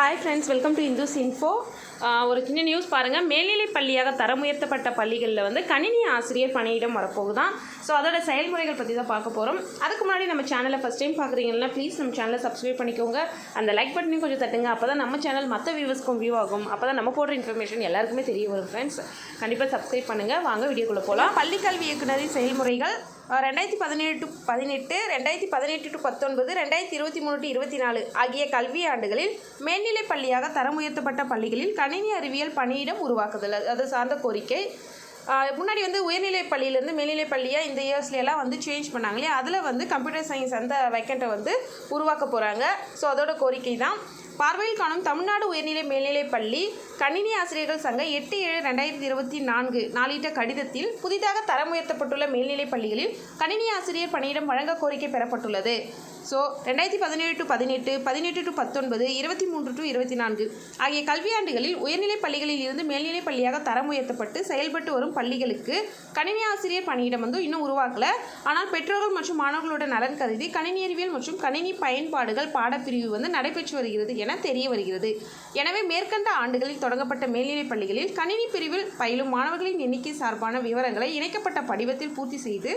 Hi friends, welcome to Hindus Info. ஒரு சின்ன news பாருங்கள் மேல்நிலை பள்ளியாக தரம் உயர்த்தப்பட்ட பள்ளிகளில் வந்து கணினி ஆசிரியர் பணியிடம் வரப்போகுதான் ஸோ அதோட செயல்முறைகள் பற்றி தான் பார்க்க போகிறோம் அதுக்கு முன்னாடி நம்ம சேனலை ஃபஸ்ட் டைம் பார்க்குறீங்கன்னா ப்ளீஸ் நம்ம சேனலை சப்ஸ்கிரைப் பண்ணிக்கோங்க. அந்த லைக் பட்டனையும் கொஞ்சம் தட்டுங்க. அப்போ தான் நம்ம சேனல் மற்ற வியூவர்ஸ்க்கும் வியூ ஆகும். அப்போ தான் நம்ம போடுற இன்ஃபர்மேஷன் எல்லாருக்குமே தெரிய வரும் ஃப்ரெண்ட்ஸ் கண்டிப்பாக சப்ஸ்கிரைப் பண்ணுங்கள் வாங்க வீடியோக்குள்ளே போகலாம் பள்ளிக்கல்வி இயக்குநரின் செயல்முறைகள் ரெண்டாயிரத்தி பதினேழு டு பதினெட்டு ரெண்டாயிரத்தி பதினெட்டு டு பத்தொன்பது ரெண்டாயிரத்தி இருபத்தி மூணு டு இருபத்தி நாலு ஆகிய கல்வி ஆண்டுகளில் மேல்நிலை பள்ளியாக தரம் உயர்த்தப்பட்ட பள்ளிகளில் கணினி அறிவியல் பணியிடம் உருவாக்குதல். அது சார்ந்த கோரிக்கை. முன்னாடி வந்து உயர்நிலை பள்ளியிலேருந்து மேல்நிலை பள்ளியாக இந்த இயர்ஸ்லாம் வந்து சேஞ்ச் பண்ணாங்க இல்லையா? அதில் வந்து கம்ப்யூட்டர் சயின்ஸ் அந்த வேக்கண்ட்டை வந்து உருவாக்க போகிறாங்க ஸோ அதோட கோரிக்கை தான். பார்வையில் காணும் தமிழ்நாடு உயர்நிலை மேல்நிலைப் பள்ளி கணினி ஆசிரியர்கள் சங்கம் எட்டு ஏழு ரெண்டாயிரத்தி இருபத்தி நான்கு நாளிட்ட கடிதத்தில் புதிதாக தரம் உயர்த்தப்பட்டுள்ள மேல்நிலைப் பள்ளிகளில் கணினி ஆசிரியர் பணியிடம் வழங்க கோரிக்கை பெறப்பட்டுள்ளது. ஸோ ரெண்டாயிரத்தி பதினேழு டு பதினெட்டு பதினெட்டு டு பத்தொன்பது இருபத்தி மூன்று டு இருபத்தி நான்கு ஆகிய கல்வியாண்டுகளில் உயர்நிலைப் பள்ளிகளில் இருந்து மேல்நிலைப் பள்ளியாக தரம் உயர்த்தப்பட்டு செயல்பட்டு வரும் பள்ளிகளுக்கு கணினி ஆசிரியர் பணியிடம் வந்து இன்னும் உருவாக்கல. ஆனால் பெற்றோர்கள் மற்றும் மாணவர்களோட நலன் கருதி கணினி அறிவியல் மற்றும் கணினி பயன்பாடுகள் பாடப்பிரிவு வந்து நடைபெற்று வருகிறது என தெரிய வருகிறது. எனவே மேற்கண்ட ஆண்டுகளில் தொடங்கப்பட்ட மேல்நிலைப் பள்ளிகளில் கணினி பிரிவில் பயிலும் மாணவர்களின் எண்ணிக்கை சார்பான விவரங்களை இணைக்கப்பட்ட படிவத்தில் பூர்த்தி செய்து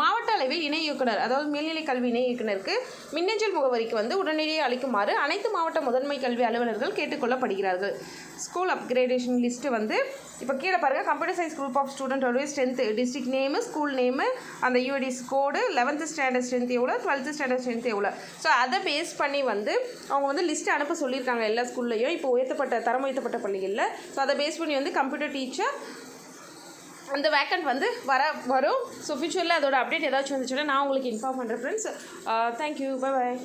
மாவட்ட அளவில் இணை இயக்குனர் அதாவது மேல்நிலை கல்வி இணை இயக்குனருக்கு மின்னஞ்சல் முகவரிக்கு வந்து உடனடியே அளிக்குமாறு அனைத்து மாவட்ட முதன்மை கல்வி அலுவலர்கள் கேட்டுக்கொள்ளப்படுகிறார்கள். ஸ்கூல் அப்கிரேடேஷன் லிஸ்ட்டு வந்து இப்போ கீழே பாருங்கள் computer science group of ஸ்டூடெண்ட்டோடைய strength district name school name அந்த UDISE code eleventh standard strength எவ்வளோ டுவெல்த்து ஸ்டாண்டர்ட் ஸ்ட்ரென்த் எவ்வளோ ஸோ அதை பேஸ் பண்ணி வந்து அவங்க வந்து லிஸ்ட்டு அனுப்ப சொல்லியிருக்காங்க எல்லா ஸ்கூல்லையும். இப்போ உயர்த்தப்பட்ட தரம் உயர்த்தப்பட்ட பள்ளிகளில். ஸோ அதை பேஸ் பண்ணி வந்து கம்ப்யூட்டர் டீச்சர் அந்த வேக்கண்ட் வந்து வர வரும். ஸோ ஃபியூச்சரில் அதோட அப்டேட் ஏதாச்சும் வந்துச்சுன்னா நான் உங்களுக்கு இன்ஃபார்ம் பண்ணுறேன் ஃப்ரெண்ட்ஸ் தேங்க்யூ பை பாய்